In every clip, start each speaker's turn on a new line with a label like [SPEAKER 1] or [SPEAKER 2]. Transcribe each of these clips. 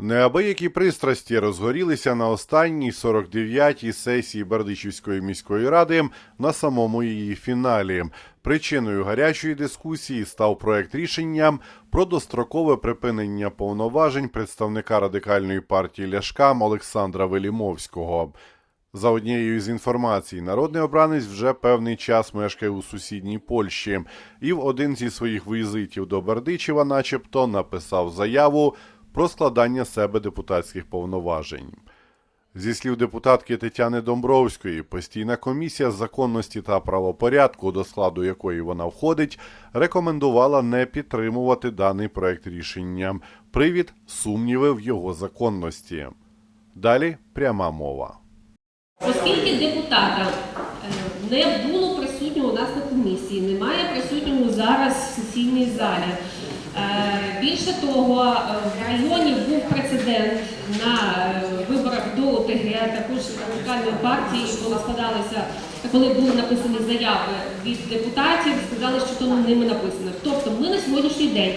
[SPEAKER 1] Неабиякі пристрасті розгорілися на останній 49-й сесії Бердичівської міської ради на самому її фіналі. Причиною гарячої дискусії став проект рішення про дострокове припинення повноважень представника радикальної партії Ляшка Олександра Велімовського. За однією з інформацій, народний обранець вже певний час мешкає у сусідній Польщі і в один зі своїх візитів до Бердичева, начебто, написав заяву про складання себе депутатських повноважень. Зі слів депутатки Тетяни Домбровської, постійна комісія з законності та правопорядку, до складу якої вона входить, рекомендувала не підтримувати даний проект рішення. Привід сумніви в його законності. Далі пряма мова.
[SPEAKER 2] Оскільки депутата е, не було присутнього у нас на комісії, немає присутнього зараз в сесійній залі. Е, Більше того, е, в районі був прецедент на е, виборах до ОТГ, також радикальної партії, коли складалися, коли були написані заяви від депутатів, сказали, що то ними написано. Тобто ми на сьогоднішній день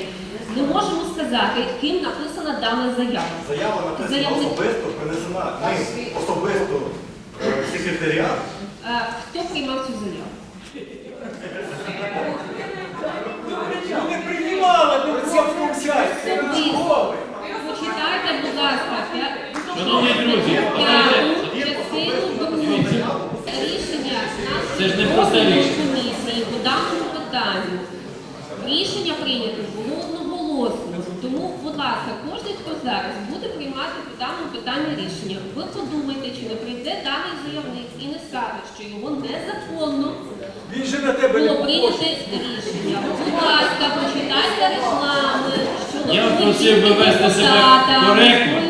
[SPEAKER 2] не можемо сказати, ким написана дана заява.
[SPEAKER 3] Заява написана
[SPEAKER 2] Заявник.
[SPEAKER 3] особисто, принесена ним особисто е, в секретаріат.
[SPEAKER 2] Е, Хто приймав цю заяву?
[SPEAKER 4] Не приймала депутатську участь.
[SPEAKER 2] Особисто. Почитайте, будь ласка, п'я-
[SPEAKER 5] Шановні друзі.
[SPEAKER 2] Рішення нашої комісії по даному питанню. Рішення прийнято було одноголосно. Тому, будь ласка, кожен, хто зараз буде приймати по даному питанню рішення, ви подумайте, чи не прийде даний заявник і не скаже, що його незаконно було прийнято рішення. Будь ласка, почитайте реклами щодо
[SPEAKER 5] Я просив би вести себе коректно.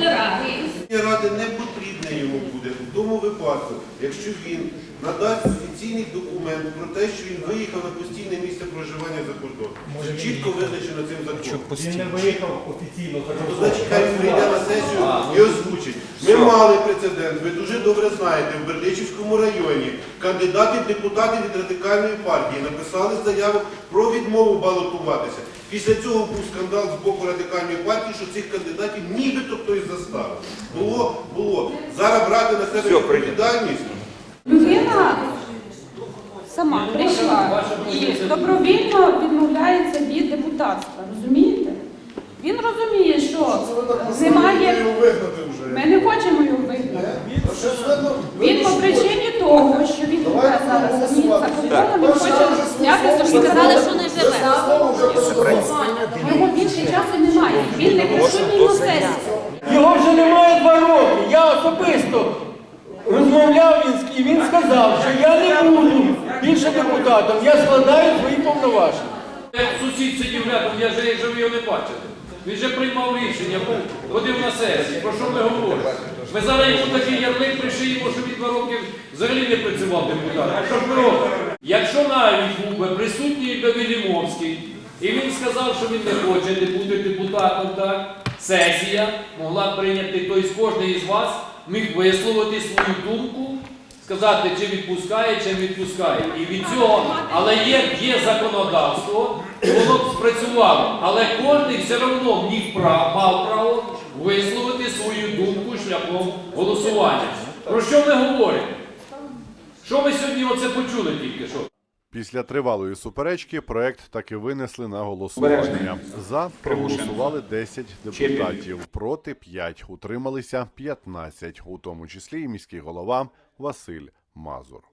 [SPEAKER 2] Ради
[SPEAKER 6] не потрібне йому буде в тому випадку, якщо він надасть офіційний документ про те, що він виїхав на постійне місце проживання за кордон. Це чітко визначено цим законом.
[SPEAKER 3] Він не виїхав офіційно за
[SPEAKER 6] То
[SPEAKER 3] кордон.
[SPEAKER 6] значить, хай він прийде на сесію і озвучить. Ми мали прецедент, ви дуже добре знаєте, в Бердичівському районі кандидати в депутати від радикальної партії написали заяву про відмову балотуватися. Після цього був скандал з боку радикальної партії, що цих кандидатів нібито хтось заставив. Було, було. Зараз брати на себе відповідальність.
[SPEAKER 7] Людина сама прийшла і добровільно відмовляється від депутатства. Розумієте? Він розуміє, що немає. Ми не хочемо його вигнати. Він по причині того, що він живе зараз самі за кордоном, він хоче зняти собі сказали, що не живе. Його більше часу немає. Він не присутній на сесії.
[SPEAKER 4] Його вже немає два роки. Я особисто розмовляв він з- і він сказав, що я не буду більше депутатом, я складаю свої повноваження.
[SPEAKER 5] Як сусід сидів рядом, я вже ви його не бачите. Він вже приймав рішення, ходив на сесії. Про що ми говоримо? Ми зараз йому такий ярлик пришиємо, що він два роки взагалі не працював депутатом. А що ж ми робимо? Якщо навіть був би присутній би Велімовський, і він сказав, що він не хоче не бути депутатом, так? Сесія могла б прийняти, тобто кожен із вас міг висловити свою думку сказати, чи відпускає, чи не відпускає. І від цього, але є, є законодавство, воно б спрацювало. Але кожен все одно міг прав, мав право висловити свою думку шляхом голосування. Про що ми говоримо? Що ми сьогодні оце почули тільки що?
[SPEAKER 1] Після тривалої суперечки проект таки винесли на голосування. За проголосували 10 депутатів, проти 5, утрималися 15, у тому числі і міський голова Василь Мазур.